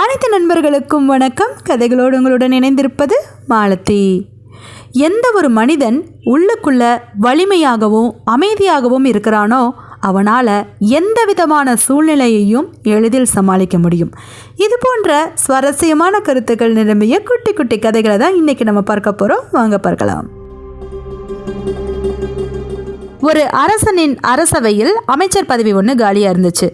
அனைத்து நண்பர்களுக்கும் வணக்கம். கதைகளோடு உங்களுடன் இணைந்திருப்பது மாலத்தி எந்த ஒரு மனிதன் உள்ளுக்குள்ள வலிமையாகவும் அமைதியாகவும் இருக்கிறானோ அவனால் எந்த விதமான சூழ்நிலையையும் எளிதில் சமாளிக்க முடியும். இது போன்ற சுவாரஸ்யமான கருத்துக்கள் நிரம்பிய குட்டி குட்டி கதைகளை தான் இன்றைக்கி நம்ம பார்க்க போகிறோம் வாங்க பார்க்கலாம். ஒரு அரசனின் அரசவையில் அமைச்சர் பதவி ஒன்று காலியாக இருந்துச்சு.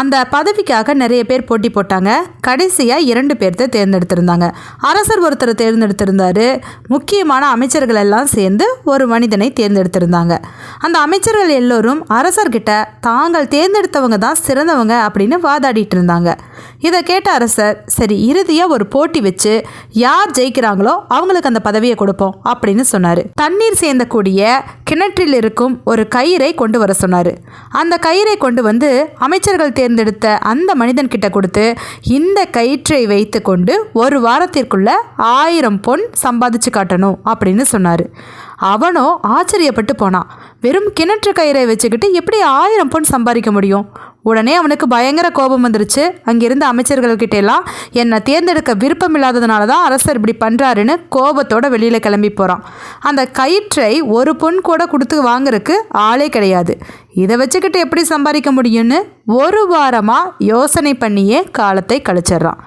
அந்த பதவிக்காக நிறைய பேர் போட்டி போட்டாங்க. கடைசியாக இரண்டு பேர்த்த தேர்ந்தெடுத்திருந்தாங்க. அரசர் ஒருத்தர் தேர்ந்தெடுத்திருந்தாரு. முக்கியமான அமைச்சர்கள் எல்லாம் சேர்ந்து ஒரு மனிதனை தேர்ந்தெடுத்திருந்தாங்க. அந்த அமைச்சர்கள் எல்லோரும் அரசர்கிட்ட தாங்கள் தேர்ந்தெடுத்தவங்க தான் சிறந்தவங்க அப்படின்னு வாதாடிட்டு இருந்தாங்க. இதை கேட்ட அரசர் சரி இறுதியாக ஒரு போட்டி வச்சு யார் ஜெயிக்கிறாங்களோ அவங்களுக்கு அந்த பதவியை கொடுப்போம் அப்படின்னு சொன்னார். தண்ணீர் சேர்ந்தக்கூடிய கிணற்றில் இருக்கும் ஒரு கயிறை கொண்டு வர சொன்னார். அந்த கயிறை கொண்டு வந்து அமைச்சர்கள் தேர்ந்தெடுத்த அந்த மனிதன் கிட்ட கொடுத்து இந்த கயிற்றை வைத்து கொண்டு ஒரு வாரத்திற்குள்ள ஆயிரம் பொன் சம்பாதிச்சு காட்டணும் அப்படின்னு சொன்னார். அவனோ ஆச்சரியப்பட்டு போனான் வெறும் கிணற்று கயிறை வச்சுக்கிட்டு எப்படி ஆயிரம் பொன் சம்பாதிக்க முடியும்? உடனே அவனுக்கு பயங்கர கோபம் வந்துருச்சு. அங்கிருந்த அமைச்சர்கள்கிட்ட எல்லாம் என்னை தேர்ந்தெடுக்க விருப்பம் இல்லாததுனால தான் அரசர் இப்படி பண்ணுறாருன்னு கோபத்தோட வெளியில் கிளம்பி போகிறான் அந்த கயிற்றை ஒரு பொன் கூட கொடுத்து வாங்குறதுக்கு ஆளே கிடையாது. இதை வச்சுக்கிட்டு எப்படி சம்பாதிக்க முடியும்னு ஒரு வாரமாக யோசனை பண்ணியே காலத்தை கழிச்சிட்றான்.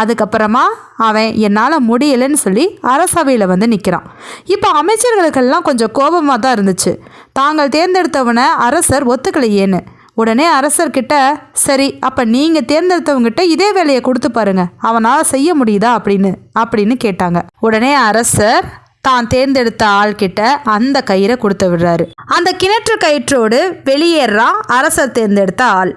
அதுக்கப்புறமா அவன் என்னால் முடியலைன்னு சொல்லி அரசவையில் வந்து நிற்கிறான் இப்போ அமைச்சர்களுக்கெல்லாம் கொஞ்சம் கோபமாக தான் இருந்துச்சு. தாங்கள் தேர்ந்தெடுத்தவனை அரசர் ஒத்துக்கலையேன்னு. உடனே அரசர்கிட்ட சரி அப்போ நீங்கள் தேர்ந்தெடுத்தவங்ககிட்ட இதே வேலையை கொடுத்து பாருங்க. அவனால் செய்ய முடியுதா அப்படின்னு? அப்படின்னு கேட்டாங்க. உடனே அரசர் தான் தேர்ந்தெடுத்த ஆள்கிட்ட அந்த கயிறை கொடுத்து விடுறாரு. அந்த கிணற்று கயிற்றோடு வெளியேறான் அரசர் தேர்ந்தெடுத்த ஆள்.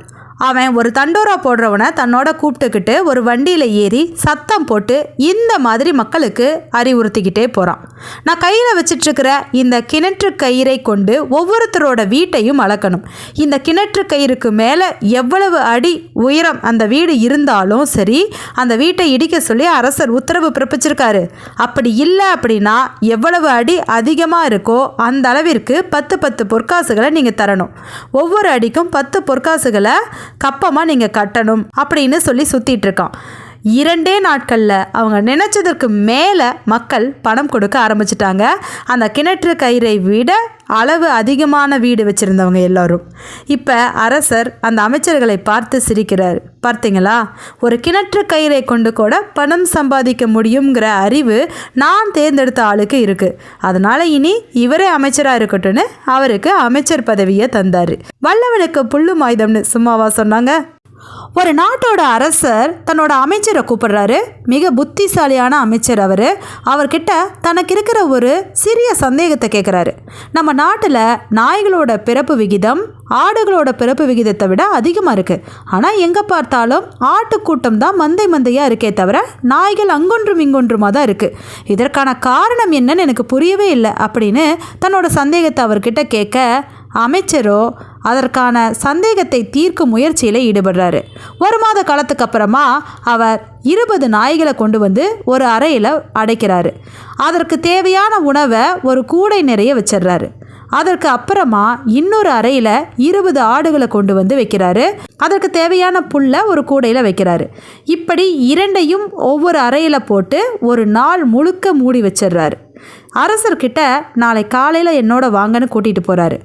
அவன் ஒரு தண்டோரா போடுறவனை தன்னோட கூப்பிட்டுக்கிட்டு ஒரு வண்டியில் ஏறி சத்தம் போட்டு இந்த மாதிரி மக்களுக்கு அறிவுறுத்திக்கிட்டே போகிறான் நான் கையில் வச்சிட்ருக்கிற இந்த கிணற்று கயிறை கொண்டு ஒவ்வொருத்தரோட வீட்டையும் அளக்கணும். இந்த கிணற்று கயிறுக்கு மேலே எவ்வளவு அடி உயரம் அந்த வீடு இருந்தாலும் சரி அந்த வீட்டை இடிக்க சொல்லி அரசர் உத்தரவு பிறப்பிச்சிருக்காரு. அப்படி இல்லை அப்படின்னா எவ்வளவு அடி அதிகமாக இருக்கோ அந்த அளவிற்கு பத்து பத்து பொற்காசுகளை நீங்கள் தரணும். ஒவ்வொரு அடிக்கும் பத்து பொற்காசுகளை கப்பமாக நீங்கள் கட்டணும் அப்படின்னு சொல்லி சுற்றிட்டு இருக்கான். இரண்டே நாட்களில் அவங்க நினச்சதற்கு மேலே மக்கள் பணம் கொடுக்க ஆரம்பிச்சிட்டாங்க. அந்த கிணற்று கயிறை விட அளவு அதிகமான வீடு வச்சுருந்தவங்க எல்லோரும். இப்போ அரசர் அந்த அமைச்சர்களை பார்த்து சிரிக்கிறார். பார்த்தீங்களா? ஒரு கிணற்று கயிறை கொண்டு கூட பணம் சம்பாதிக்க முடியுங்கிற அறிவு நான் தேர்ந்தெடுத்த ஆளுக்கு இருக்குது அதனால் இனி இவரே அமைச்சராக இருக்கட்டும்னு அவருக்கு அமைச்சர் பதவியை தந்தார். வல்லவனுக்கு புல்லும் ஆயுதம்னு சும்மாவா சொன்னாங்க. ஒரு நாட்டோட அரசர் தன்னோட அமைச்சரை கூப்பிடுறாரு. மிக புத்திசாலியான அமைச்சர் அவர். அவர்கிட்ட தனக்கு இருக்கிற ஒரு சிறிய சந்தேகத்தை கேட்குறாரு நம்ம நாட்டில் நாய்களோட பிறப்பு விகிதம் ஆடுகளோட பிறப்பு விகிதத்தை விட அதிகமாக இருக்குது ஆனால் எங்கே பார்த்தாலும் ஆட்டுக்கூட்டம் தான் மந்தை மந்தையாக இருக்கே தவிர நாய்கள் அங்கொன்றும் இங்கொன்றுமாக தான் இருக்குது இதற்கான காரணம் என்னன்னு எனக்கு புரியவே இல்லை அப்படின்னு தன்னோட சந்தேகத்தை அவர்கிட்ட கேட்க அமைச்சரோ அதற்கான சந்தேகத்தை தீர்க்கும் முயற்சியில் ஈடுபடுறாரு. ஒரு மாத காலத்துக்கு அப்புறமா அவர் இருபது நாய்களை கொண்டு வந்து ஒரு அறையில் அடைக்கிறாரு. அதற்கு தேவையான உணவை ஒரு கூடை நிறைய வச்சிடுறாரு. அதற்கு அப்புறமா இன்னொரு அறையில் இருபது ஆடுகளை கொண்டு வந்து வைக்கிறாரு. அதற்கு தேவையான புல்லை ஒரு கூடையில் வைக்கிறாரு. இப்படி இரண்டையும் ஒவ்வொரு அறையில் போட்டு ஒரு நாள் முழுக்க மூடி வச்சிடுறாரு. அரசர்கிட்ட நாளை காலையில் என்னோட வாங்கன்னு கூட்டிகிட்டு போகிறாரு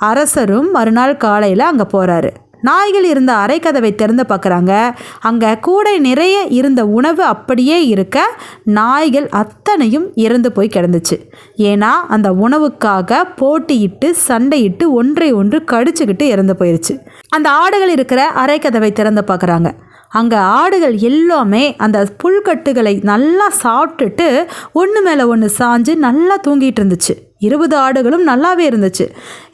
அரசரும் மறுநாள் காலையில் அங்கே போகிறாரு நாய்கள் இருந்த அரைக்கதவை திறந்து பார்க்குறாங்க அங்கே கூடை நிறைய இருந்த உணவு அப்படியே இருக்க நாய்கள் அத்தனையும் இறந்து போய் கிடந்துச்சு. ஏன்னா அந்த உணவுக்காக போட்டியிட்டு சண்டையிட்டு ஒன்றை ஒன்று கடிச்சுக்கிட்டு இறந்து போயிடுச்சு அந்த ஆடுகள் இருக்கிற அரைக்கதவை திறந்து பார்க்குறாங்க அங்கே ஆடுகள் எல்லாமே அந்த புல்கட்டுகளை நல்லா சாப்பிட்டுட்டு ஒன்று மேலே ஒன்று சாஞ்சு நல்லா தூங்கிட்டு இருந்துச்சு. இருபது ஆடுகளும் நல்லாவே இருந்துச்சு.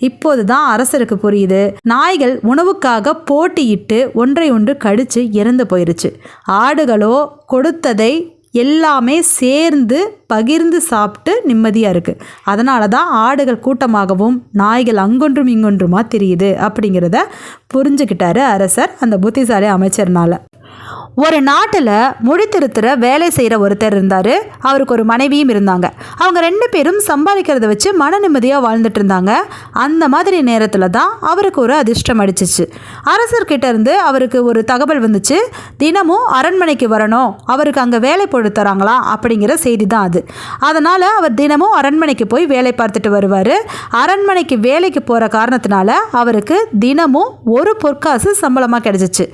இப்போது தான் அரசருக்கு புரியுது. நாய்கள் உணவுக்காக போட்டியிட்டு ஒன்றை ஒன்று கடித்து இறந்து போயிருச்சு. ஆடுகளோ கொடுத்ததை எல்லாமே சேர்ந்து பகிர்ந்து சாப்பிட்டு நிம்மதியாக இருக்குது அதனால தான் ஆடுகள் கூட்டமாகவும் நாய்கள் அங்கொன்றும் இங்கொன்றுமா தெரியுது அப்படிங்கிறத புரிஞ்சுக்கிட்டாரு அரசர் அந்த புத்திசாலி அமைச்சர்னால. ஒரு நாட்டில் முடித்திருத்துற வேலை செய்கிற ஒருத்தர் இருந்தார். அவருக்கு ஒரு மனைவியும் இருந்தாங்க. அவங்க ரெண்டு பேரும் சம்பாதிக்கிறத வச்சு மன நிம்மதியாக வாழ்ந்துட்டு இருந்தாங்க. அந்த மாதிரி நேரத்தில் தான் அவருக்கு ஒரு அதிர்ஷ்டம் அடிச்சிச்சு. அரசர்கிட்ட இருந்து அவருக்கு ஒரு தகவல் வந்துச்சு. தினமும் அரண்மனைக்கு வரணும். அவருக்கு அங்கே வேலை போட்டு தராங்களா அப்படிங்கிற செய்தி தான் அது. அதனால் அவர் தினமும் அரண்மனைக்கு போய் வேலை பார்த்துட்டு வருவார். அரண்மனைக்கு வேலைக்கு போகிற காரணத்தினால அவருக்கு தினமும் ஒரு பொற்காசு சம்பளமாக கிடைச்சிச்சு.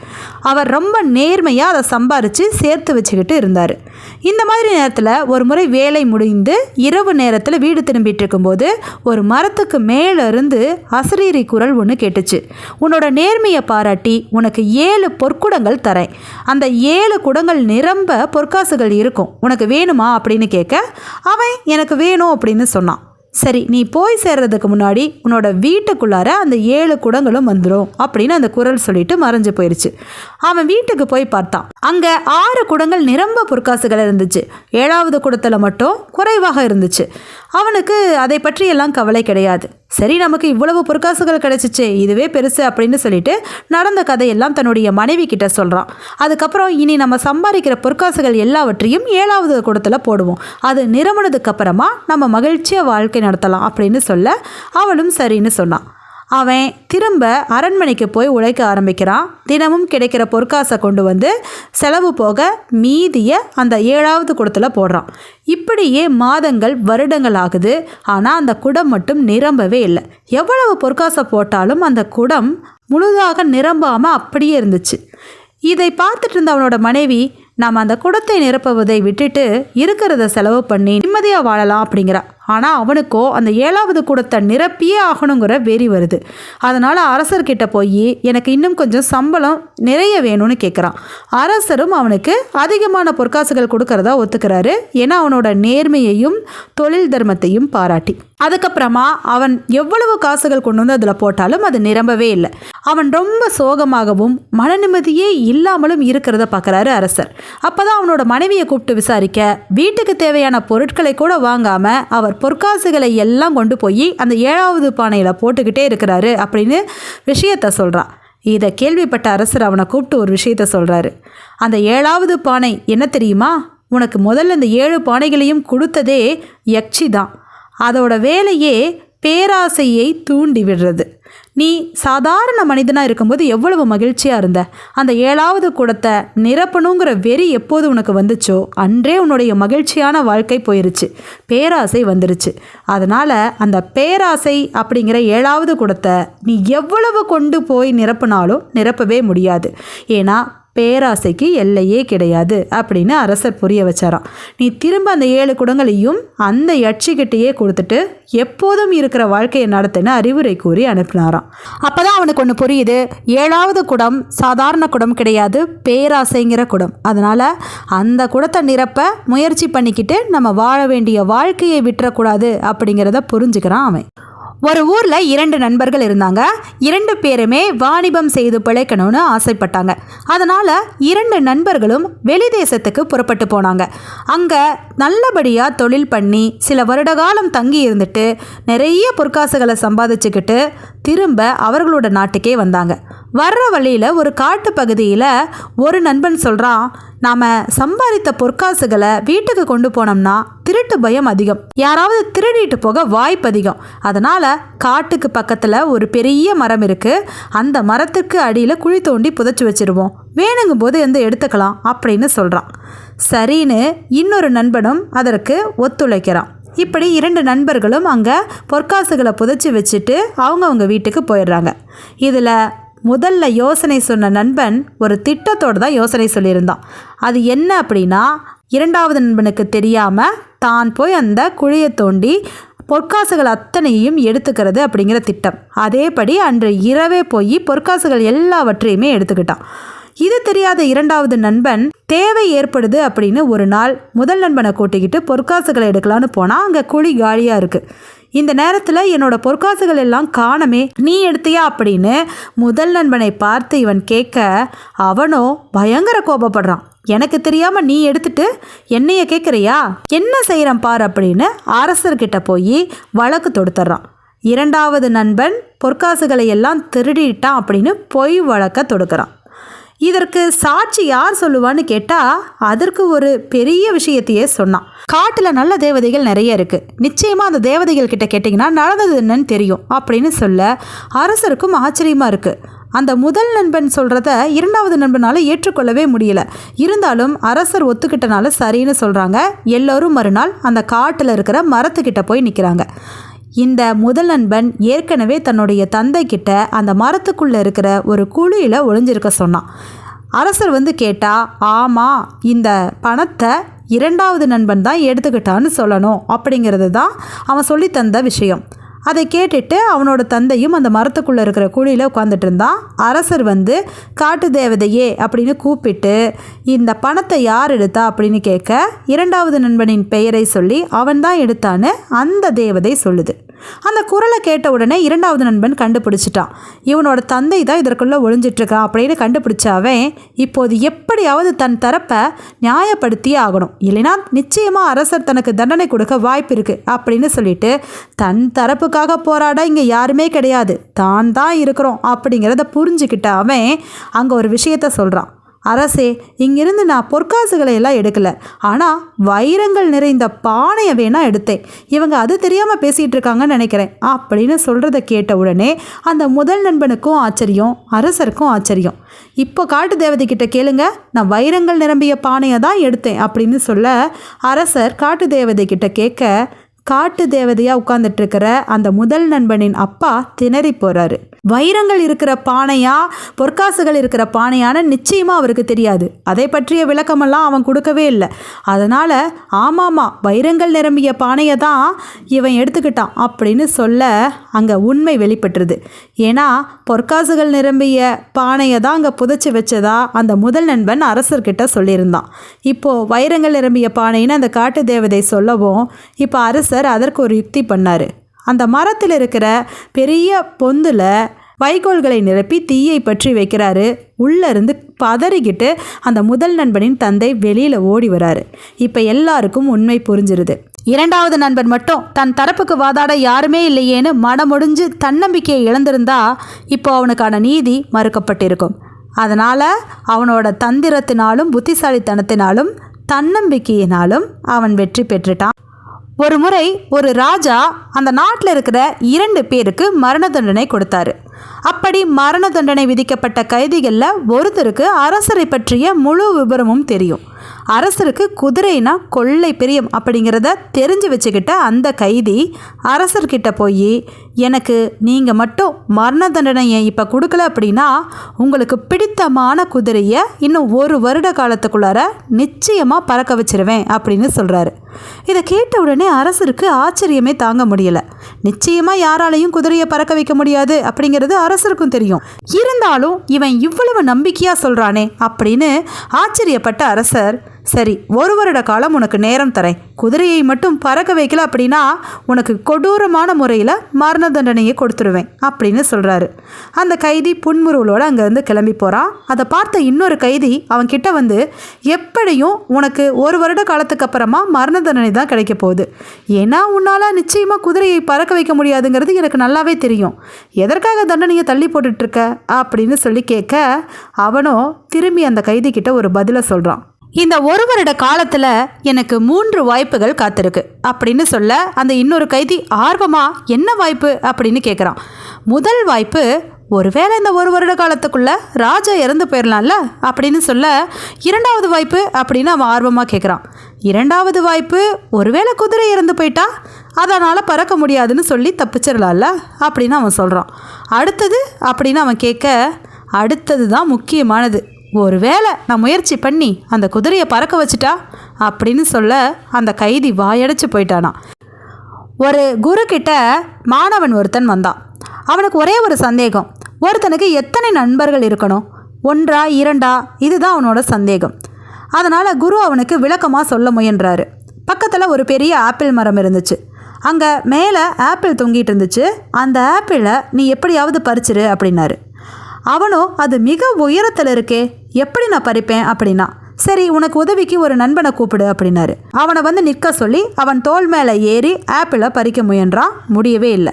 அவர் ரொம்ப நேர்மையாக அதை சம்பாரித்து சேர்த்து வச்சுக்கிட்டு இருந்தார். இந்த மாதிரி நேரத்தில் ஒரு முறை வேலை முடிந்து இரவு நேரத்தில் வீடு திரும்பிட்டு இருக்கும்போது ஒரு மரத்துக்கு மேலே இருந்து அசரீரி குரல் ஒன்று கேட்டுச்சு. உன்னோட நேர்மையை பாராட்டி உனக்கு ஏழு பொற்குடங்கள் தரேன். அந்த ஏழு குடங்கள் நிரம்ப பொற்காசுகள் இருக்கும். உனக்கு வேணுமா? அப்படின்னு கேட்க அவன் எனக்கு வேணும் அப்படின்னு சொன்னான். சரி நீ போய் சேர்றதுக்கு முன்னாடி உன்னோட வீட்டுக்குள்ளார அந்த ஏழு குடங்களும் வந்துடும் அப்படின்னு அந்த குரல் சொல்லிட்டு மறைஞ்சு போயிடுச்சு அவன் வீட்டுக்கு போய் பார்த்தான். அங்கே ஆறு குடங்கள் நிரம்ப பொற்காசுகள் இருந்துச்சு. ஏழாவது குடத்தில் மட்டும் குறைவாக இருந்துச்சு. அவனுக்கு அதை பற்றியெல்லாம் கவலை கிடையாது. சரி நமக்கு இவ்வளவு பொற்காசுகள் கிடைச்சிச்சு இதுவே பெருசு அப்படின்னு சொல்லிட்டு நடந்த கதையெல்லாம் தன்னுடைய மனைவி கிட்ட சொல்கிறான் அதுக்கப்புறம் இனி நம்ம சம்பாதிக்கிற பொற்காசுகள் எல்லாவற்றையும் ஏழாவது குடத்தில் போடுவோம். அது நிரம்பினதுக்கு அப்புறமா நம்ம மகிழ்ச்சியாக வாழ்க்கை நடத்தலாம் அப்படின்னு சொல்ல அவளும் சரின்னு சொன்னான். அவன் திரும்ப அரண்மனைக்கு போய் உழைக்க ஆரம்பிக்கிறான். தினமும் கிடைக்கிற பொற்காசை கொண்டு வந்து செலவு போக மீதியை அந்த ஏழாவது குடத்தில் போடுறான். இப்படியே மாதங்கள் வருடங்கள் ஆகுது. ஆனால் அந்த குடம் மட்டும் நிரம்பவே இல்லை. எவ்வளவு பொற்காசை போட்டாலும் அந்த குடம் முழுதாக நிரம்பாமல் அப்படியே இருந்துச்சு. இதை பார்த்துட்டு இருந்த அவனோட மனைவி நாம் அந்த குடத்தை நிரப்புவதை விட்டுட்டு இருக்கிறத செலவு பண்ணி நிம்மதியாக வாழலாம் அப்படிங்கிறா. ஆனால் அவனுக்கோ அந்த ஏழாவது கூடத்தை நிரப்பியே ஆகணுங்கிற வெறி வருது. அதனால் அரசர்கிட்ட போய் எனக்கு இன்னும் கொஞ்சம் சம்பளம் நிறைய வேணும்னு கேட்குறான் அரசரும் அவனுக்கு அதிகமான பொற்காசுகள் கொடுக்கறதா ஒத்துக்கிறாரு. ஏன்னா அவனோட நேர்மையையும் தொழில் தர்மத்தையும் பாராட்டி. அதுக்கப்புறமா அவன் எவ்வளவு காசுகள் கொண்டு வந்து அதில் போட்டாலும் அது நிரம்பவே இல்லை. அவன் ரொம்ப சோகமாகவும் மன நிம்மதியே இல்லாமலும் இருக்கிறத பார்க்குறாரு அரசர். அப்போ தான் அவனோட மனைவியை கூப்பிட்டு விசாரிக்க வீட்டுக்கு தேவையான பொருட்களை கூட வாங்காமல் அவர் பொற்காசுகளை எல்லாம் கொண்டு போய் அந்த ஏழாவது பானையில் போட்டுக்கிட்டே இருக்கிறாரு அப்படின்னு விஷயத்த சொல்கிறான் இதை கேள்விப்பட்ட அரசர் அவனை கூப்பிட்டு ஒரு விஷயத்த சொல்கிறாரு அந்த ஏழாவது பானை என்ன தெரியுமா? உனக்கு முதல்ல இந்த ஏழு பானைகளையும் கொடுத்ததே யக்ஷி தான். அதோட வேலையே பேராசையை தூண்டி விடுறது. நீ சாதாரண மனிதனாக இருக்கும்போது எவ்வளவு மகிழ்ச்சியாக இருந்த? அந்த ஏழாவது குடத்தை நிரப்பணுங்கிற வெறி எப்போது உனக்கு வந்துச்சோ அன்றே உன்னுடைய மகிழ்ச்சியான வாழ்க்கை போயிருச்சு. பேராசை வந்துருச்சு. அதனால் அந்த பேராசை அப்படிங்கிற ஏழாவது குடத்தை நீ எவ்வளவு கொண்டு போய் நிரப்பினாலும் நிரப்பவே முடியாது. ஏன்னா பேராசைக்கு எல்லையே கிடையாது அப்படின்னு அரசர் புரிய வச்சாராம். நீ திரும்ப அந்த ஏழு குடங்களையும் அந்த யட்சிக்கிட்டேயே கொடுத்துட்டு எப்போதும் இருக்கிற வாழ்க்கையை நடத்துன்னு அறிவுரை கூறி அனுப்பினாராம். அப்போ தான் அவனுக்கு ஒன்று புரியுது. ஏழாவது குடம் சாதாரண குடம் கிடையாது பேராசைங்கிற குடம். அதனால் அந்த குடத்தை நிரப்ப முயற்சி பண்ணிக்கிட்டு நம்ம வாழ வேண்டிய வாழ்க்கையை விட்டுறக்கூடாது அப்படிங்கிறத புரிஞ்சுக்கிறான் அவன். ஒரு ஊரில் இரண்டு நண்பர்கள் இருந்தாங்க. இரண்டு பேருமே வாணிபம் செய்து பிழைக்கணும்னு ஆசைப்பட்டாங்க. அதனால் இரண்டு நண்பர்களும் வெளி தேசத்துக்கு புறப்பட்டு போனாங்க. அங்கே நல்லபடியாக தொழில் பண்ணி சில வருட காலம் தங்கி இருந்துட்டு நிறைய பொற்காசுகளை சம்பாதிச்சுக்கிட்டு திரும்ப அவர்களோட நாட்டுக்கே வந்தாங்க. வர்ற வழியில் ஒரு காட்டு பகுதியில் ஒரு நண்பன் சொல்கிறான் நாம் சம்பாதித்த பொற்காசுகளை வீட்டுக்கு கொண்டு போனோம்னா திருட்டு பயம் அதிகம். யாராவது திருடிட்டு போக வாய்ப்பு அதிகம். அதனால் காட்டுக்கு பக்கத்தில் ஒரு பெரிய மரம் இருக்குது அந்த மரத்துக்கு அடியில் குழி தோண்டி புதைச்சி வச்சிருவோம். வேணுங்கும் போது வந்து எடுத்துக்கலாம் அப்படின்னு சொல்கிறான் சரின்னு இன்னொரு நண்பனும் அதற்கு ஒத்துழைக்கிறான். இப்படி இரண்டு நண்பர்களும் அங்கே பொற்காசுகளை புதைச்சி வச்சுட்டு அவங்கவுங்க வீட்டுக்கு போயிடுறாங்க. இதில் முதல்ல யோசனை சொன்ன நண்பன் ஒரு திட்டத்தோடு தான் யோசனை சொல்லியிருந்தான். அது என்ன அப்படின்னா இரண்டாவது நண்பனுக்கு தெரியாமல் தான் போய் அந்த குழியை தோண்டி பொற்காசுகள் அத்தனையும் எடுத்துக்கிறது அப்படிங்கிற திட்டம். அதேபடி அன்று இரவே போய் பொற்காசுகள் எல்லாவற்றையுமே எடுத்துக்கிட்டான். இது தெரியாத இரண்டாவது நண்பன் தேவை ஏற்படுது அப்படின்னு ஒரு நாள் முதல் நண்பனை கூட்டிக்கிட்டு பொற்காசுகளை எடுக்கலான்னு போனால் அங்கே குழி காலியாக இருக்குது இந்த நேரத்தில் என்னோட பொற்காசுகள் எல்லாம் காணமே நீ எடுத்தியா அப்படின்னு முதல் நண்பனை பார்த்து இவன் கேட்க அவனோ பயங்கர கோபப்படுறான். எனக்கு தெரியாமல் நீ எடுத்துட்டு என்னைய கேட்குறியா? என்ன செய்கிறேன் பார் அப்படின்னு அரசர்கிட்ட போய் வழக்கு தொடுத்துட்றான் இரண்டாவது நண்பன் பொற்காசுகளை எல்லாம் திருடிட்டான் அப்படின்னு பொய் வழக்க தொடுக்கிறான். இதற்கு சாட்சி யார் சொல்லுவான்னு கேட்டால் அதற்கு ஒரு பெரிய விஷயத்தையே சொன்னான். காட்டில் நல்ல தேவதைகள் நிறைய இருக்குது நிச்சயமாக அந்த தேவதைகள் கிட்ட கேட்டிங்கன்னா நடந்தது என்னன்னு தெரியும் அப்படின்னு சொல்ல அரசருக்கும் ஆச்சரியமாக இருக்குது அந்த முதல் நண்பன் சொல்கிறத இரண்டாவது நண்பனால் ஏற்றுக்கொள்ளவே முடியல. இருந்தாலும் அரசர் ஒத்துக்கிட்டனால சரின்னு சொல்கிறாங்க எல்லோரும் மறுநாள் அந்த காட்டில் இருக்கிற மரத்துக்கிட்ட போய் நிற்கிறாங்க இந்த முதல் நண்பன் ஏற்கனவே தன்னுடைய தந்தை கிட்ட அந்த மரத்துக்குள்ளே இருக்கிற ஒரு குழியில் ஒளிஞ்சிருக்க சொன்னான். அரசர் வந்து கேட்டா ஆமாம் இந்த பணத்தை இரண்டாவது நண்பன் தான் எடுத்துக்கிட்டான்னு சொல்லணும். அப்படிங்கிறது தான் அவன் சொல்லித்தந்த விஷயம். அதை கேட்டுட்டு அவனோட தந்தையும் அந்த மரத்துக்குள்ளே இருக்கிற குழியில் உட்காந்துட்டு இருந்தான். அரசர் வந்து காட்டு தேவதையே அப்படின்னு கூப்பிட்டு இந்த பணத்தை யார் எடுத்தா? அப்படின்னு கேட்க இரண்டாவது நண்பனின் பெயரை சொல்லி அவன்தான் எடுத்தான்னு அந்த தேவதை சொல்லுது. அந்த குரலை கேட்ட உடனே இரண்டாவது நண்பன் கண்டுபிடிச்சிட்டான். இவனோட தந்தை தான் இதற்குள்ளே ஒளிஞ்சிட்ருக்கான் அப்படின்னு கண்டுபிடிச்ச அவன் இப்போது எப்படியாவது தன் தரப்பை நியாயப்படுத்தியே ஆகணும். இல்லைனா நிச்சயமாக அரசர் தனக்கு தண்டனை கொடுக்க வாய்ப்பு இருக்குது அப்படின்னு சொல்லிட்டு தன் தரப்பு தரப்புக்காக போராட இங்கே யாருமே கிடையாது. தான் தான் இருக்கிறோம் அப்படிங்கிறத புரிஞ்சுக்கிட்ட அவன் அங்கே ஒரு விஷயத்த சொல்கிறான் அரசே இங்கிருந்து நான் பொற்காசுகளை எல்லாம் எடுக்கல. ஆனால் வைரங்கள் நிறைந்த பானையை வேணால் எடுத்தேன். இவங்க அது தெரியாமல் பேசிகிட்டு இருக்காங்கன்னு நினைக்கிறேன் அப்படின்னு சொல்கிறத கேட்ட உடனே அந்த முதல் நண்பனுக்கும் ஆச்சரியம் அரசருக்கும் ஆச்சரியம். இப்போ காட்டு தேவதை கிட்ட கேளுங்க. நான் வைரங்கள் நிரம்பிய பானையை தான் எடுத்தேன் அப்படின்னு சொல்ல அரசர் காட்டு தேவதை கிட்ட கேட்க காட்டு தேவதையாக உட்கார்ந்துட்டு இருக்கிற அந்த முதல் நண்பனின் அப்பா திணறி போகிறாரு வைரங்கள் இருக்கிற பானையா பொற்காசுகள் இருக்கிற பானையான்னு நிச்சயமாக அவருக்கு தெரியாது. அதை பற்றிய விளக்கமெல்லாம் அவன் கொடுக்கவே இல்லை. அதனால் ஆமாமா வைரங்கள் நிரம்பிய பானையை தான் இவன் எடுத்துக்கிட்டான் அப்படின்னு சொல்ல அங்கே உண்மை வெளிப்பட்டுருது. ஏன்னா பொற்காசுகள் நிரம்பிய பானையை தான் அங்கே புதைச்சி வச்சதா அந்த முதல் நண்பன் அரசர்கிட்ட சொல்லியிருந்தான். இப்போது வைரங்கள் நிரம்பிய பானைன்னு அந்த காட்டு தேவதை சொல்லவும் இப்போ அரசு அரசர் அதற்கு ஒரு யுக்தி பண்ணார். அந்த மரத்தில் இருக்கிற பெரிய பொந்தில் வைக்கோல்களை நிரப்பி தீயை பற்றி வைக்கிறாரு. உள்ளே இருந்து பதறிக்கிட்டு அந்த முதல் நண்பனின் தந்தை வெளியில் ஓடி வராரு. இப்போ எல்லாருக்கும் உண்மை புரிஞ்சிருது. இரண்டாவது நண்பன் மட்டும் தன் தரப்புக்கு வாதாட யாருமே இல்லையேன்னு மனமுடிஞ்சு தன்னம்பிக்கையை இழந்திருந்தா இப்போ அவனுக்கான நீதி மறுக்கப்பட்டிருக்கும். அதனால் அவனோட தந்திரத்தினாலும் புத்திசாலித்தனத்தினாலும் தன்னம்பிக்கையினாலும் அவன் வெற்றி பெற்றுட்டான். ஒரு முறை ஒரு ராஜா அந்த நாட்டில் இருக்கிற இரண்டு பேருக்கு மரண தண்டனை கொடுத்தாரு. அப்படி மரண தண்டனை விதிக்கப்பட்ட கைதிகளில் ஒருத்தருக்கு அரசரை பற்றிய முழு விபரமும் தெரியும். அரசருக்கு குதிரைனா கொள்ளை பிரியம் அப்படிங்கிறத தெரிஞ்சு வச்சுக்கிட்ட அந்த கைதி அரசர்கிட்ட போய் எனக்கு நீங்கள் மட்டும் மரண தண்டனையை இப்போ கொடுக்கல அப்படின்னா உங்களுக்கு பிடித்தமான குதிரையை இன்னும் ஒரு வருட காலத்துக்குள்ளார நிச்சயமாக பறக்க வச்சிருவேன் அப்படின்னு சொல்கிறாரு இதை கேட்ட உடனே அரசருக்கு ஆச்சரியமே தாங்க முடியலை. நிச்சயமாக யாராலையும் குதிரையை பறக்க வைக்க முடியாது அப்படிங்கிறது அரசருக்கும் தெரியும். இருந்தாலும் இவன் இவ்வளவு நம்பிக்கையாக சொல்கிறானே அப்படின்னு ஆச்சரியப்பட்ட அரசர் சரி ஒரு வருட காலம் உனக்கு நேரம் தரேன். குதிரையை மட்டும் பறக்க வைக்கல அப்படின்னா உனக்கு கொடூரமான முறையில் மரண தண்டனையை கொடுத்துருவேன் அப்படின்னு சொல்கிறாரு அந்த கைதி புன்முறுவலோடு அங்கேருந்து கிளம்பி போகிறான் அதை பார்த்த இன்னொரு கைதி அவன் கிட்ட வந்து எப்படியும் உனக்கு ஒரு வருட காலத்துக்கு அப்புறமா மரண தண்டனை தான் கிடைக்க போகுது. ஏன்னா உன்னால் நிச்சயமாக குதிரையை பறக்க வைக்க முடியாதுங்கிறது எனக்கு நல்லாவே தெரியும். எதற்காக தண்டனையை தள்ளி போட்டுட்ருக்க அப்படின்னு சொல்லி கேட்க அவனும் திரும்பி அந்த கைதி கிட்ட ஒரு பதிலை சொல்கிறான் இந்த ஒரு வருட காலத்தில் எனக்கு மூன்று வாய்ப்புகள் காத்திருக்கு. அப்படின்னு சொல்ல அந்த இன்னொரு கைதி ஆர்வமாக என்ன வாய்ப்பு? அப்படின்னு கேட்குறான் முதல் வாய்ப்பு ஒருவேளை இந்த ஒரு வருட காலத்துக்குள்ள ராஜா இறந்து போயிடலாம்ல அப்படின்னு சொல்ல இரண்டாவது வாய்ப்பு அப்படின்னு அவன் ஆர்வமாக கேட்குறான் இரண்டாவது வாய்ப்பு ஒருவேளை குதிரை இறந்து போயிட்டா அதனால் பறக்க முடியாதுன்னு சொல்லி தப்பிச்சிடலாம்ல அப்படின்னு அவன் சொல்கிறான் அடுத்தது அப்படின்னு அவன் கேட்க அடுத்தது தான் முக்கியமானது. ஒருவேளை நான் முயற்சி பண்ணி அந்த குதிரையை பறக்க வச்சுட்டா அப்படின்னு சொல்ல அந்த கைதி வாயடைச்சு போயிட்டானா. ஒரு குரு கிட்ட மாணவன் ஒருத்தன் வந்தான். அவனுக்கு ஒரே ஒரு சந்தேகம். ஒருத்தனுக்கு எத்தனை நண்பர்கள் இருக்கணும்? ஒன்றா இரண்டா? இதுதான் அவனோட சந்தேகம். அதனால் குரு அவனுக்கு விளக்கமாக சொல்ல முயன்றாரு. பக்கத்தில் ஒரு பெரிய ஆப்பிள் மரம் இருந்துச்சு. அங்கே மேலே ஆப்பிள் தொங்கிட்டு இருந்துச்சு. அந்த ஆப்பிளை நீ எப்படியாவது பறிச்சிரு அப்படின்னாரு. அவனும் அது மிக உயரத்தில் இருக்கே எப்படி நான் பறிப்பேன்? அப்படின்னா சரி உனக்கு உதவிக்கு ஒரு நண்பனை கூப்பிடு அப்படின்னாரு. அவனை வந்து நிற்க சொல்லி அவன் தோல் மேலே ஏறி ஆப்பிளை பறிக்க முயன்றான் முடியவே இல்லை.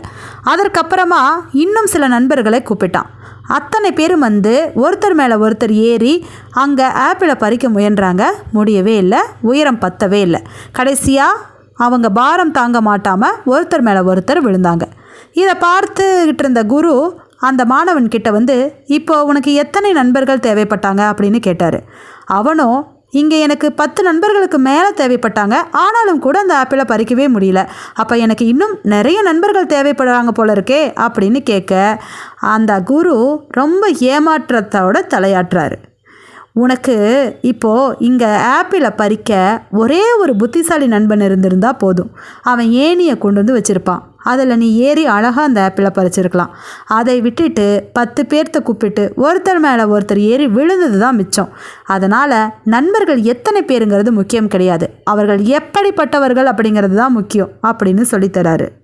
அதற்கப்புறமா இன்னும் சில நண்பர்களை கூப்பிட்டான். அத்தனை பேரும் வந்து ஒருத்தர் மேலே ஒருத்தர் ஏறி அங்கே ஆப்பிளை பறிக்க முயன்றாங்க முடியவே இல்லை உயரம் பத்தவே இல்லை. கடைசியாக அவங்க பாரம் தாங்க மாட்டாமல் ஒருத்தர் மேலே ஒருத்தர் விழுந்தாங்க. இதை பார்த்துக்கிட்டு இருந்த குரு அந்த மாணவன் கிட்ட வந்து இப்போ உனக்கு எத்தனை நண்பர்கள் தேவைப்பட்டாங்க? அப்படின்னு கேட்டார். அவனும் இங்கே எனக்கு பத்து நண்பர்களுக்கு மேலே தேவைப்பட்டாங்க. ஆனாலும் கூட அந்த ஆப்பிளை பறிக்கவே முடியல. அப்போ எனக்கு இன்னும் நிறைய நண்பர்கள் தேவைப்படுறாங்க போல இருக்கே அப்படின்னு கேட்க அந்த குரு ரொம்ப ஏமாற்றத்தோட தலையாட்டுறாரு. உனக்கு இப்போது இங்கே ஆப்பிளை பறிக்க ஒரே ஒரு புத்திசாலி நண்பன் இருந்திருந்தால் போதும். அவன் ஏணியை கொண்டு வந்து வச்சுருப்பான். அதில் நீ ஏறி அழகாக அந்த ஆப்பிளை பறிச்சிருக்கலாம். அதை விட்டுட்டு பத்து பேர்த்த கூப்பிட்டு ஒருத்தர் மேலே ஒருத்தர் ஏறி விழுந்தது தான் மிச்சம். அதனால் நண்பர்கள் எத்தனை பேருங்கிறது முக்கியம் கிடையாது. அவர்கள் எப்படிப்பட்டவர்கள் அப்படிங்கிறது தான் முக்கியம் அப்படின்னு சொல்லித்தராரு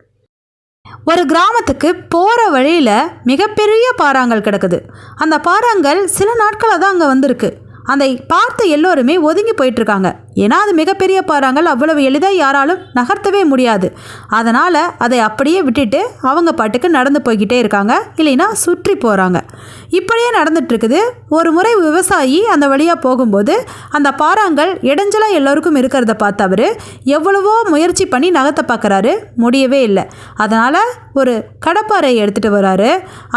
ஒரு கிராமத்துக்கு போகிற வழியில் மிகப்பெரிய பாறாங்கல் கிடக்குது. அந்த பாறாங்கல் சில நாட்களாக தான் அங்கே வந்திருக்கு. அதை பார்த்து எல்லோருமே ஒதுங்கி போயிட்டுருக்காங்க ஏன்னா அது மிகப்பெரிய பாறாங்கல் அவ்வளவு எளிதாக யாராலும் நகர்த்தவே முடியாது. அதனால் அதை அப்படியே விட்டுட்டு அவங்க பாட்டுக்கு நடந்து போய்கிட்டே இருக்காங்க இல்லைன்னா சுற்றி போகிறாங்க இப்படியே நடந்துட்டுருக்குது ஒரு முறை விவசாயி அந்த வழியாக போகும்போது அந்த பாறாங்கல் இடைஞ்சலாக எல்லோருக்கும் இருக்கிறத பார்த்து அவர் எவ்வளவோ முயற்சி பண்ணி நகர்த்த பார்க்குறாரு முடியவே இல்லை. அதனால் ஒரு கடப்பாறையை எடுத்துகிட்டு வராரு.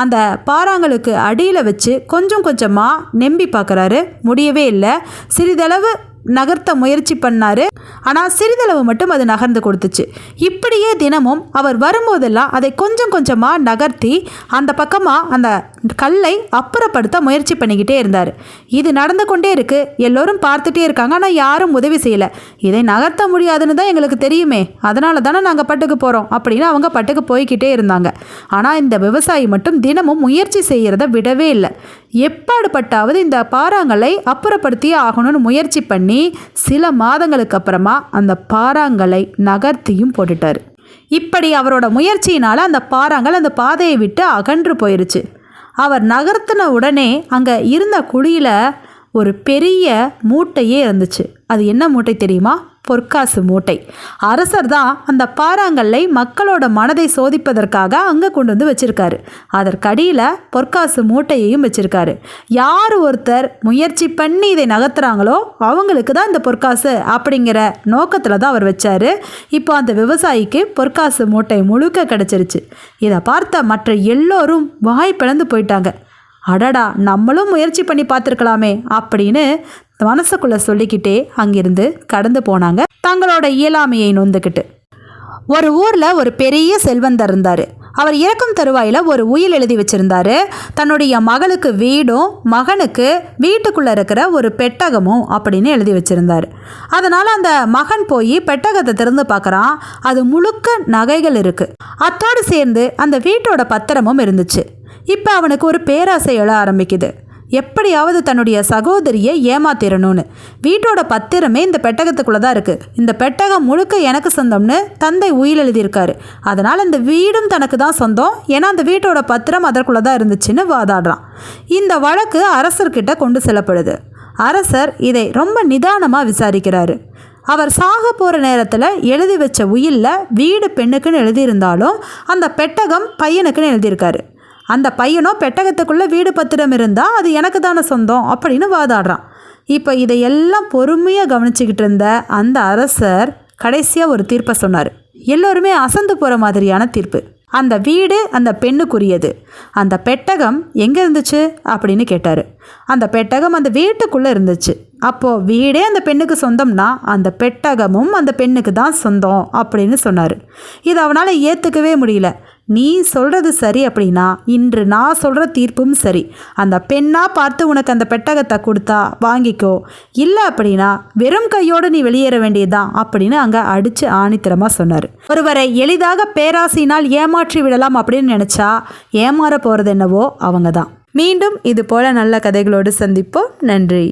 அந்த பாறாங்களுக்கு அடியில் வச்சு கொஞ்சம் கொஞ்சமாக நெம்பி பார்க்குறாரு முடியவே இல்லை. சிறிதளவு நகர்த்த முயற்சி பண்ணாரு. ஆனால் சிறிதளவு மட்டும் அது நகர்ந்து கொடுத்துச்சு. இப்படியே தினமும் அவர் வரும்போதெல்லாம் அதை கொஞ்சம் கொஞ்சமாக நகர்த்தி அந்த பக்கமாக அந்த கல்லை அப்புறப்படுத்த முயற்சி பண்ணிக்கிட்டே இருந்தார். இது நடந்து கொண்டே இருக்கு. எல்லோரும் பார்த்துட்டே இருக்காங்க. ஆனால் யாரும் உதவி செய்யலை. இதை நகர்த்த முடியாதுன்னு தான் எங்களுக்கு தெரியுமே. அதனால தானே நாங்கள் பட்டுக்கு போகிறோம் அப்படின்னு அவங்க பட்டுக்கு போய்கிட்டே இருந்தாங்க. ஆனால் இந்த விவசாயி மட்டும் தினமும் முயற்சி செய்கிறத விடவே இல்லை. எப்பாடுபட்டாவது இந்த பாறாங்கலை அப்புறப்படுத்தியே ஆகணும்னு முயற்சி பண்ணி சில மாதங்களுக்கு அப்புறமா அந்த பாறாங்கலை நகர்த்தியும் போட்டுட்டார். இப்படி அவரோட முயற்சியினால் அந்த பாறாங்கல் அந்த பாதையை விட்டு அகன்று போயிருச்சு. அவர் நகர்த்தின உடனே அங்கே இருந்த குழியில் ஒரு பெரிய மூட்டையே இருந்துச்சு. அது என்ன மூட்டை தெரியுமா? பொற்காசு மூட்டை. அரசர் தான் அந்த பாறாங்கல்லை மக்களோட மனதை சோதிப்பதற்காக அங்கே கொண்டு வந்து வச்சிருக்காரு. அதற்கடியில் பொற்காசு மூட்டையையும் வச்சிருக்காரு. யார் ஒருத்தர் முயற்சி பண்ணி இதை நகர்த்துறாங்களோ அவங்களுக்கு தான் இந்த பொற்காசு அப்படிங்கிற நோக்கத்தில் தான் அவர் வச்சார். இப்போ அந்த விவசாயிக்கு பொற்காசு மூட்டை முழுக்க கிடச்சிருச்சு. இதை பார்த்த மற்ற எல்லோரும் வாய் பிளந்து போயிட்டாங்க. அடடா நம்மளும் முயற்சி பண்ணி பார்த்துருக்கலாமே அப்படின்னு மனசுக்குள்ளே சொல்லிக்கிட்டே அங்கிருந்து கடந்து போனாங்க. தங்களோட இயலாமையை நொந்துக்கிட்டு ஒரு ஊரில் ஒரு பெரிய செல்வந்தர் இருந்தார். அவர் இறக்கும் தருவாயில் ஒரு உயில் எழுதி வச்சுருந்தாரு. தன்னுடைய மகளுக்கு வீடும் மகனுக்கு வீட்டுக்குள்ளே இருக்கிற ஒரு பெட்டகமும் அப்படின்னு எழுதி வச்சுருந்தார். அதனால் அந்த மகன் போய் பெட்டகத்தை திறந்து பார்க்குறான் அது முழுக்க நகைகள் இருக்குது அத்தோடு சேர்ந்து அந்த வீட்டோட பத்திரமும் இருந்துச்சு. இப்போ அவனுக்கு ஒரு பேராசை எழ ஆரம்பிக்குது. எப்படியாவது தன்னுடைய சகோதரியை ஏமாத்திரணும்னு. வீட்டோட பத்திரமே இந்த பெட்டகத்துக்குள்ளே தான் இருக்குது இந்த பெட்டகம் முழுக்க எனக்கு சொந்தம்னு தந்தை உயில் எழுதியிருக்காரு. அதனால் இந்த வீடும் தனக்கு தான் சொந்தம். ஏன்னா அந்த வீட்டோட பத்திரம் அதற்குள்ளே தான் இருந்துச்சுன்னு வாதாடுறான். இந்த வழக்கு அரசர்கிட்ட கொண்டு செல்லப்படுது. அரசர் இதை ரொம்ப நிதானமாக விசாரிக்கிறாரு. அவர் சாக போகிற நேரத்தில் எழுதி வச்ச உயிலில் வீடு பெண்ணுக்குன்னு எழுதியிருந்தாலும் அந்த பெட்டகம் பையனுக்குன்னு எழுதியிருக்காரு. அந்த பையனோ பெட்டகத்துக்குள்ளே வீடு பத்திரம் இருந்தால் அது எனக்கு தானே சொந்தம் அப்படின்னு வாதாடுறான். இப்போ இதையெல்லாம் பொறுமையாக கவனிச்சுக்கிட்டு இருந்த அந்த அரசர் கடைசியாக ஒரு தீர்ப்பை சொன்னார். எல்லோருமே அசந்து போகிற மாதிரியான தீர்ப்பு. அந்த வீடு அந்த பெண்ணுக்குரியது. அந்த பெட்டகம் எங்கே இருந்துச்சு அப்படின்னு கேட்டார். அந்த பெட்டகம் அந்த வீட்டுக்குள்ளே இருந்துச்சு. அப்போது வீடே அந்த பெண்ணுக்கு சொந்தம்னா அந்த பெட்டகமும் அந்த பெண்ணுக்கு தான் சொந்தம் அப்படின்னு சொன்னார். இது அவனால் ஏற்றுக்கவே முடியல. நீ சொல்கிறது சரி அப்படின்னா இன்று நான் சொல்கிற தீர்ப்பும் சரி. அந்த பெண்ணாக பார்த்து உனக்கு அந்த பெட்டகத்தை கொடுத்தா வாங்கிக்கோ. இல்லை அப்படின்னா வெறும் கையோடு நீ வெளியேற வேண்டியதுதான் அப்படின்னு அங்கே அடித்து ஆணித்தரமாக சொன்னார். ஒருவரை எளிதாக பேராசையினால் ஏமாற்றி விடலாம் அப்படின்னு நினச்சா ஏமாற போகிறது என்னவோ அவங்க தான் மீண்டும் இது போல நல்ல கதைகளோடு சந்திப்போம். நன்றி.